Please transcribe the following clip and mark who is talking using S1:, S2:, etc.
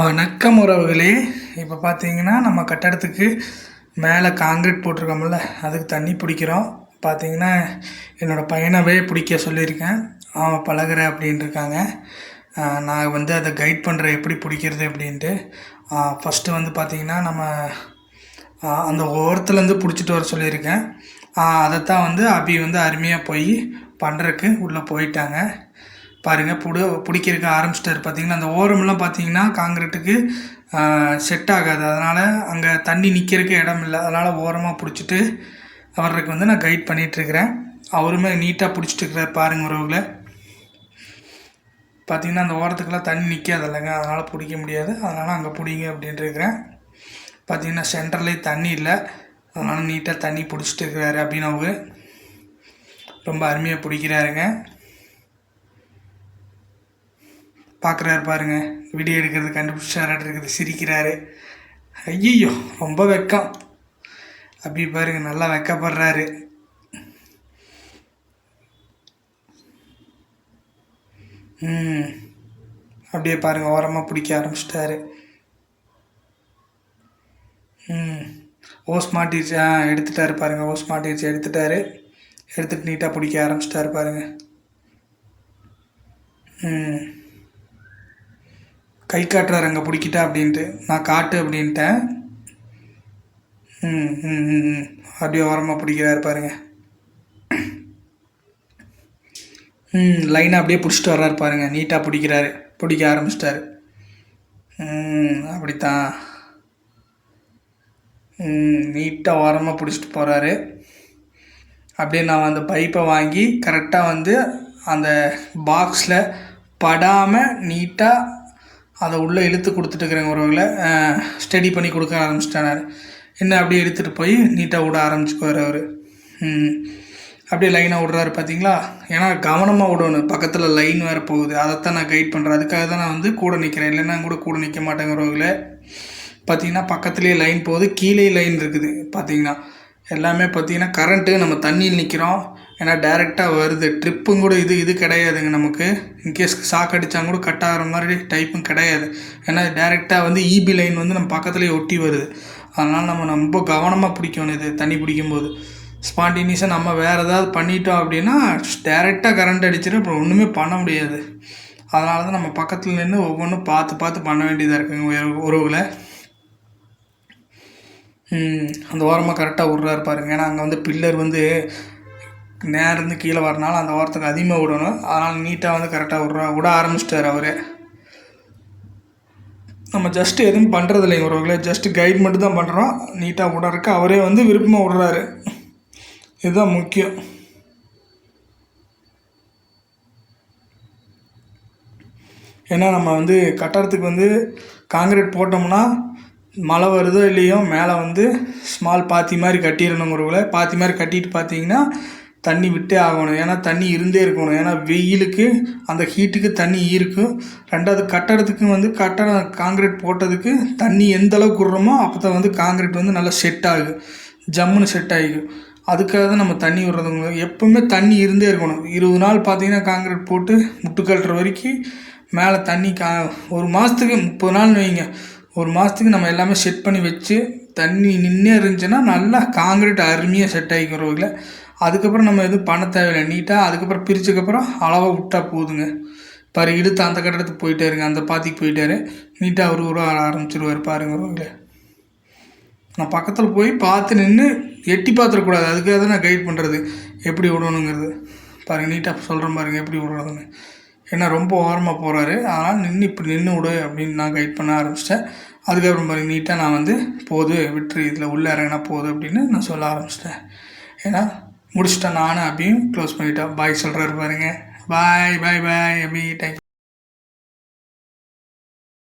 S1: வணக்கம் உறவுகளே. இப்போ பார்த்தீங்கன்னா நம்ம கட்டடத்துக்கு மேலே காங்கிரீட் போட்டிருக்கோம்ல அதுக்கு தண்ணி பிடிக்கிறோம். பார்த்தீங்கன்னா என்னோடய பையனவே பிடிக்க சொல்லியிருக்கேன். அவன் பழகிற அப்படின்னு இருக்காங்க. நான் வந்து அதை கைட் பண்ணுற எப்படி பிடிக்கிறது அப்படின்ட்டு. ஃபஸ்ட்டு வந்து பார்த்திங்கன்னா நம்ம அந்த ஓரத்துலேருந்து பிடிச்சிட்டு வர சொல்லியிருக்கேன். அதைத்தான் வந்து அபி வந்து அருமையாக போய் பண்ணுறக்கு உள்ளே போயிட்டாங்க. பாருங்கள் புடு பிடிக்கிறதுக்கு ஆரம்பிச்சிட்டாரு. பார்த்தீங்கன்னா அந்த ஓரம்லாம் பார்த்தீங்கன்னா காங்கிரீட்டுக்கு செட் ஆகாது. அதனால் அங்கே தண்ணி நிற்கிறதுக்கு இடம் இல்லை. அதனால் ஓரமாக பிடிச்சிட்டு வர்றதுக்கு வந்து நான் கைட் பண்ணிகிட்ருக்கிறேன் அவருமே நீட்டாக பிடிச்சிட்டு இருக்கிறார் பாருங்கள் உறவுகளை. பார்த்தீங்கன்னா அந்த ஓரத்துக்கெல்லாம் தண்ணி நிற்காது இல்லைங்க. அதனால் பிடிக்க முடியாது. அதனால் அங்கே பிடிங்க அப்படின்ட்டு இருக்கிறேன் சென்டர்லேயே தண்ணி இல்லை. அதனால் நீட்டாக தண்ணி பிடிச்சிட்டு இருக்கிறாரு அபினவு ரொம்ப அருமையாக பிடிக்கிறாருங்க. பார்க்குறாரு பாருங்க. வீடியோ எடுக்கிறது கண்டுபிடிச்சாராட்டு இருக்குது சிரிக்கிறாரு. ஐயோ ரொம்ப வெக்கம். அப்படி பாருங்க நல்லா வெக்கப்படுறாரு. ம். அப்படியே பாருங்க ஓரமாக பிடிக்க ஆரம்பிச்சிட்டாரு. ம். ஓஸ் மாட்டிடுச்சு ஆ எடுத்துட்டாரு பாருங்க ஓஸ் மாட்டிடுச்சு எடுத்துட்டாரு. எடுத்துட்டு நீட்டாக பிடிக்க ஆரம்பிச்சிட்டாரு பாருங்கள் ம். கை காட்டுறாரு அங்கே பிடிக்கிட்டா அப்படின்ட்டு. நான் காட்டு அப்படின்ட்டேன். ம் ம் ம் ம். அப்படியே ஓரமாக பிடிக்கிறாரு பாருங்க. ம் லைனாக அப்படியே பிடிச்சிட்டு வர்றாரு பாருங்க. நீட்டாக பிடிக்கிறாரு. பிடிக்க ஆரம்பிச்சிட்டாரு. ம் அப்படித்தான். ம் நீட்டாக ஓரமாக பிடிச்சிட்டு போகிறாரு அப்படியே நான் அந்த பைப்பை வாங்கி கரெக்டாக வந்து அந்த பாக்ஸில் படாமல் நீட்டாக அதை உள்ளே இழுத்து கொடுத்துட்டுருக்குறேங்க உறவுகளை ஸ்டடி பண்ணி கொடுக்க ஆரம்பிச்சிட்டேன் என்ன அப்படியே எடுத்துகிட்டு போய் நீட்டாக விட ஆரம்பிச்சுக்குவார் அவர். ம். அப்படியே லைனாக விடுறாரு பார்த்தீங்களா? ஏன்னா கவனமாக விடணும். பக்கத்தில் லைன் வேறு போகுது. அதைத்தான் நான் கைட் பண்ணுறேன் அதுக்காக தான் நான் வந்து கூட நிற்கிறேன் இல்லைன்னா கூட கூட நிற்க மாட்டேங்க உறவுகளை பார்த்தீங்கன்னா பக்கத்துலேயே லைன் போகுது. கீழே லைன் இருக்குது பார்த்தீங்கன்னா எல்லாமே பார்த்தீங்கன்னா கரண்ட்டு நம்ம தண்ணியில் நிற்கிறோம் ஏன்னா டைரெக்டாக வருது. ட்ரிப்பும் கூட இது இது கிடையாதுங்க நமக்கு. இன்கேஸ் ஷாக் அடித்தாங்க கூட கட் ஆகிற மாதிரி டைப்பும் கிடையாது. ஏன்னா டைரெக்டாக வந்து இபி லைன் வந்து நம்ம பக்கத்துலேயே ஒட்டி வருது. அதனால் நம்ம ரொம்ப கவனமாக பிடிக்கணும் இது தண்ணி பிடிக்கும்போது. ஸ்பான்டினியஸாக நம்ம வேறு ஏதாவது பண்ணிட்டோம் அப்படின்னா டேரெக்டாக கரண்ட் அடிச்சிடும் அப்புறம் ஒன்றுமே பண்ண முடியாது. அதனால தான் நம்ம பக்கத்தில் நின்று ஒவ்வொன்றும் பார்த்து பார்த்து பண்ண வேண்டியதாக இருக்குங்க உறவு- உறவுகளை அந்த ஓரமாக கரெக்டாக விட்றாரு பாருங்க. ஏன்னா அங்கே வந்து பில்லர் வந்து நேரந்து கீழே வரனால அந்த ஓரத்துக்கு அதிகமாக விடணும். அதனால் நீட்டாக வந்து கரெக்டாக விட்ற விட ஆரம்பிச்சிட்டார் அவரே. நம்ம ஜஸ்ட்டு எதுவும் பண்ணுறது இல்லைங்க உறவுகளே ஜஸ்ட் கைட் மட்டும் தான் பண்ணுறோம் நீட்டாக விடறக்கு அவரே வந்து விருப்பமாக விடுறாரு. இதுதான் முக்கியம். ஏன்னா நம்ம வந்து கட்டடத்துக்கு வந்து காங்கிரீட் போட்டோம்னா மழை வருதோ இல்லையோ மேலே வந்து ஸ்மால் பாத்தி மாதிரி கட்டிடணும் ஒருவில் பாத்தி மாதிரி கட்டிட்டு பார்த்தீங்கன்னா தண்ணி விட்டே ஆகணும். ஏன்னா தண்ணி இருந்தே இருக்கணும். ஏன்னா வெயிலுக்கு அந்த ஹீட்டுக்கு தண்ணி ஈர்க்கும் ரெண்டாவது கட்டடத்துக்கு வந்து கட்டடம் காங்கிரீட் போட்டதுக்கு தண்ணி எந்த அளவுக்கு விட்றோமோ அப்போ தான் வந்து காங்கிரீட் வந்து நல்லா செட் ஆகும் ஜம்முன்னு செட் ஆகிக்கும் அதுக்காக தான் நம்ம தண்ணி விடுறதுங்க. எப்பவுமே தண்ணி இருந்தே இருக்கணும். இருபது நாள் பார்த்தீங்கன்னா காங்கிரீட் போட்டு முட்டு கட்டுற வரைக்கும் மேலே தண்ணி கா ஒரு மாதத்துக்கு முப்பது நாள் வைங்க. ஒரு மாதத்துக்கு நம்ம எல்லாமே செட் பண்ணி வச்சு தண்ணி நின்றே இருந்துச்சுன்னா நல்லா காங்கிரீட் அருமையாக செட் ஆகிக்கிறவங்கள அதுக்கப்புறம் நம்ம எதுவும் பண்ண தேவையில்லை. நீட்டாக அதுக்கப்புறம் பிரிச்சதுக்கப்புறம் அளவாக விட்டா போதுங்க. பாரு இழுத்து அந்த கட்டடத்துக்கு போயிட்டாருங்க அந்த பாத்திக்கு போயிட்டாரு. நீட்டாக அவர் உருவ ஆரம்பிச்சிருவார் பாருங்க உறவுகளே நான் பக்கத்தில் போய் பார்த்து நின்று எட்டி பார்த்துடக்கூடாது அதுக்காக தான் நான் கைட் பண்ணுறது எப்படி விடணுங்கிறது பாருங்கள் நீட்டாக சொல்கிறேன் பாருங்கள் எப்படி விடுறதுன்னு ஏன்னா ரொம்ப ஓரமாக போகிறாரு அதனால் நின்று இப்படி நின்று விடு அப்படின்னு நான் கைட் பண்ண ஆரம்பிச்சிட்டேன். அதுக்கப்புறம் பாருங்க நீட்டாக நான் வந்து போது விட்டுரு இதில் உள்ளே இறங்கினா போதும் அப்படின்னு நான் சொல்ல ஆரம்பிச்சிட்டேன். ஏன்னா முடிச்சிட்டேன் நானும் அப்படியும் க்ளோஸ் பண்ணிட்டேன். பாய் சொல்கிறாரு பாருங்கள் பாய் பாய் பாய் அபி தேங்க்யூ